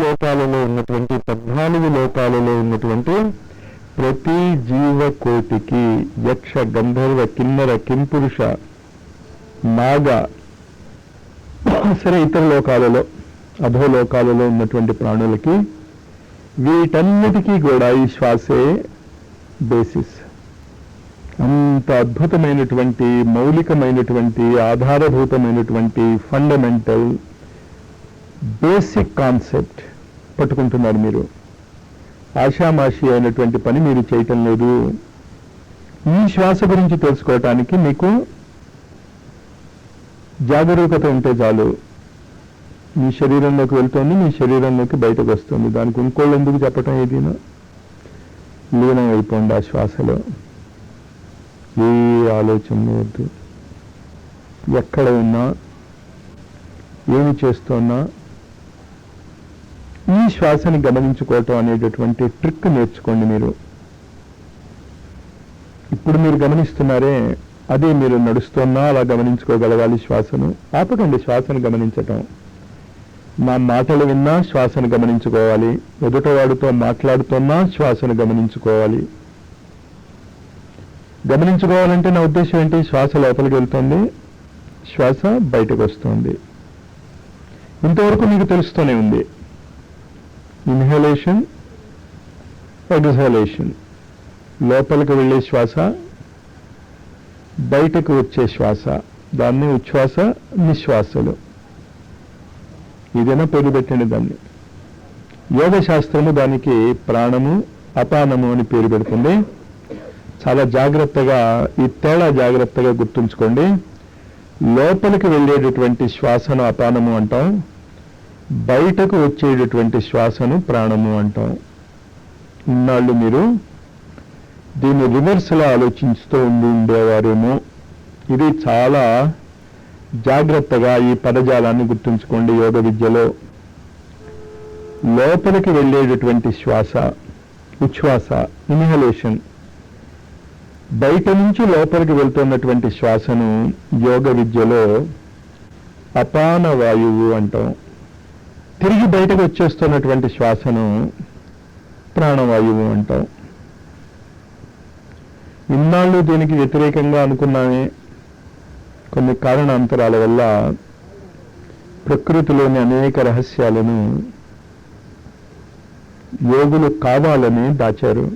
లోకాలలో ఉన్నటువంటి పద్నాలుగు లోకాలలో ఉన్నటువంటి ప్రతి జీవకోటికి యక్ష గంధర్వ కిన్నర కింపురుష నాగ సరే ఇతర లోకాలలో అధోలోకాలలో ఉన్నటువంటి ప్రాణులకి వీటన్నిటికీ కూడా ఈ శ్వాసే బేసిస్ అంత అద్భుతమైనటువంటి మౌలికమైనటువంటి ఆధారభూతమైనటువంటి ఫండమెంటల్ బేసిక్ కాన్సెప్ట్ పట్టుకుంటున్నారు మీరు. ఆషామాషి అయినటువంటి పని మీరు చేయటం లేదు. ఈ శ్వాస గురించి తెలుసుకోవటానికి మీకు జాగరూకత ఉంటే చాలు. మీ శరీరంలోకి వెళ్తుంది మీ శరీరంలోకి బయటకు వస్తుంది. దానికి ఇంకోళ్ళు ఎందుకు చెప్పటం ఏదైనా లీనం అయిపోండి ఆ శ్వాసలో. ఏ ఆలోచన లేదు ఎక్కడ ఉన్నా ఏమి చేస్తున్నా ఈ శ్వాసని గమనించుకోవటం అనేటటువంటి ట్రిక్ నేర్చుకోండి మీరు. ఇప్పుడు మీరు గమనిస్తున్నారే అదే మీరు నడుస్తున్నా అలా గమనించుకోగలగాలి శ్వాసను. ఆపకండి శ్వాసను గమనించటం. నా మాటలు విన్నా శ్వాసను గమనించుకోవాలి. ఎదుటవాడితో మాట్లాడుతున్నా శ్వాసను గమనించుకోవాలి. గమనించుకోవాలంటే నా ఉద్దేశం ఏంటి? శ్వాస లోపలికి వెళ్తుంది. శ్వాస బయటకు వస్తుంది. ఇంతవరకు మీకు తెలుస్తూనే ఉంది. ఇన్హలేషన్ ఎగ్జలేషన్ లోపలికి వెళ్ళే శ్వాస బయటకు వచ్చే శ్వాస దాన్ని ఉచ్ఛ్వాస నిశ్వాసలు. ఏదైనా పేరు పెట్టండి దాన్ని. యోగ శాస్త్రము దానికి ప్రాణము అపానము అని పేరు పెడుతుంది. చాలా జాగ్రత్తగా ఈ తేడా జాగ్రత్తగా గుర్తుంచుకోండి. లోపలికి వెళ్ళేటటువంటి శ్వాసను అపానము అంటాం. బయటకు వచ్చేటటువంటి శ్వాసను ప్రాణము అంటాం. ఇన్నాళ్ళు మీరు దీన్ని రివర్స్లో ఆలోచిస్తూ ఉండి ఉండేవారేమో. ఇది చాలా జాగ్రత్తగా ఈ పదజాలాన్ని గుర్తుంచుకోండి యోగ విద్యలో. లోపలికి వెళ్ళేటటువంటి శ్వాస ఉచ్ఛ్వాస ఇన్హలేషన్. బయట నుంచి లోపలికి వెళ్తున్నటువంటి శ్వాసను యోగ విద్యలో అపాన వాయువు అంటాం. తిరిగి బయటకు వచ్చేస్తున్నటువంటి శ్వాసను ప్రాణవాయువు అంటాం. ఇన్నాళ్ళు దీనికి వ్యతిరేకంగా అనుకున్నామే. కొన్ని కారణాంతరాల వల్ల ప్రకృతిలోని అనేక రహస్యాలను యోగులు కావాలని దాచారు.